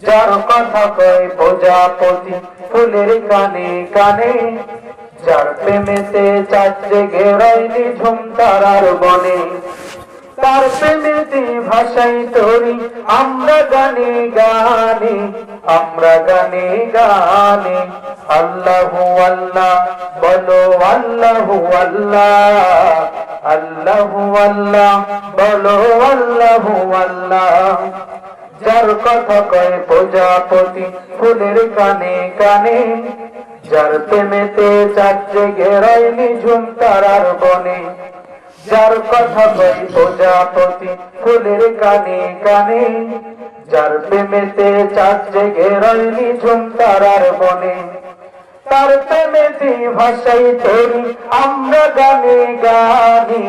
যার কথা কয় প্রজাপতি, ফুলের কানে কানে। যার প্রেমেতে চাচ্ছে ঘেরাইনি ঝুম তারার বনে। তার প্রেমেতে ভাষাই তরি, আমরা গানে গানে, আমরা গানে গানে। আল্লাহু আল্লাহ, বলো আল্লাহু আল্লাহ। আল্লাহু আল্লাহ, বলো আল্লাহু আল্লাহ। যার কথা কয় প্রজাপতি ফুলের কানে কানে। যার প্রেমেতে চাচ্ছে ঘেরাইনি ঝুম তারার বনে। যার কথা কয় প্রজাপতি ফুলের কানে কানে। যার প্রেমেতে চাচ্ছে ঘেরাইনি ঝুম তারার বনে। তার প্রেমেতে ভাষাই তরি আমরা গানে গানে,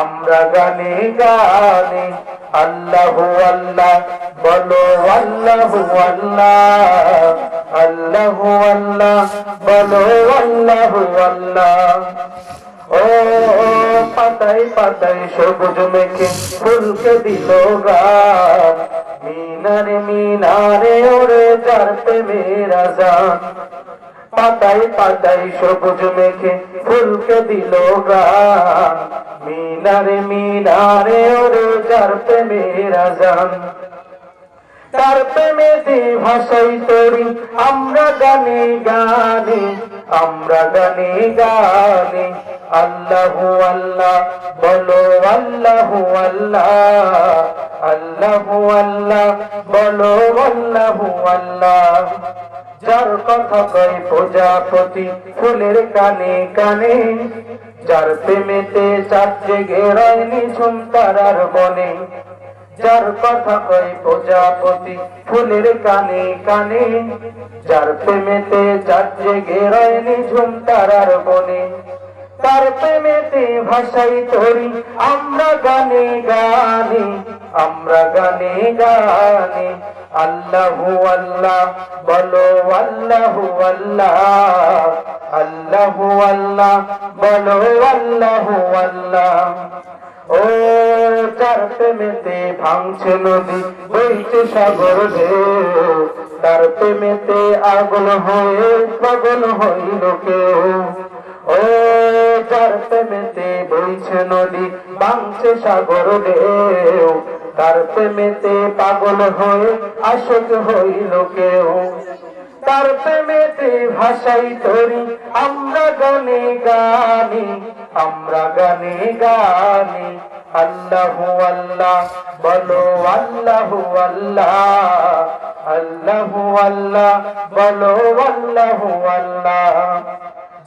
আমরা গানে গানে। আল্লাহু আল্লাহ, বলো আল্লাহু আল্লাহ আল্লাহু আল্লাহ, বলো আল্লাহু আল্লাহ। ও পাতাই পাতাই সবুজ মেখে ফুলকে দিল গান। মিনারে মিনারে ওরে যার প্রেমেরা যান পাতাই পাতাই সবুজ মেখে ফুলকে দিল গান মিনারে মিনারে ওরে যার প্রেমেরা যান তার প্রেমেতে ভাষাই তরি, আমরা গানে গানে, আমরা গানে গানে। আল্লাহু আল্লাহ, বলো আল্লাহু আল্লাহ। আল্লাহু আল্লাহ, বলো আল্লাহু আল্লাহ। যার কথা কয় প্রজাপতি, ফুলের কানে কানে। যার প্রেমেতে চাচ্ছে ঘেরায়নি ঝুম তারার বনে। যার কথা কয় প্রজাপতি, ফুলের কানে কানে। যার প্রেমেতে চাচ্ছে ঘেরায়নি ঝুম তারার বনে। তার প্রেমেতে ভাষাই তরি আমরা গানে গানে। আমরা গানে গানে, আল্লাহু আল্লাহ, বলো আল্লাহু আল্লাহ আল্লাহু আল্লাহ, বলো আল্লাহু আল্লাহ। ও যার প্রেমেতে ভাঙছে নদী, বইছে সাগর ঢেউ। তার প্রেমেতে আগুন হয়ে পাগল হইল কেউ। ও যার প্রেমেতে বইছে নদী, ভাঙছে সাগর ঢেউ। তার প্রেমেতে পাগল হয়ে আশক হইল কেউ। তার প্রেমেতে ভাষাই তরি আমরা গানে গানে, আমরা গানে গানে। আল্লাহু আল্লাহ, বলো আল্লাহু আল্লাহ। আল্লাহু আল্লাহ, বলো আল্লাহু আল্লাহ।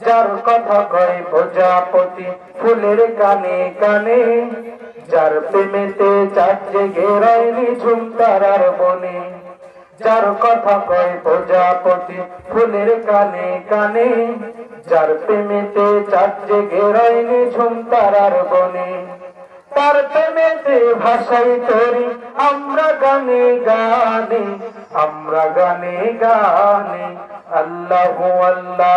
যার কথা কয় প্রজাপতি, ফুলের কানে কানে। যার প্রেমেতে চাচ্ছে ঘেরায়নি ঝুম তারার বনে যার কথা কয় প্রজাপতি ফুলের কানে কানে, যার প্রেমেতে চাচ্ছে ঘেরায়নি ঝুম তারার বনে তার প্রেমেতে ভাষাই তরি আমরা গানে গানে, আমরা গানে গানে, আল্লাহু আল্লাহ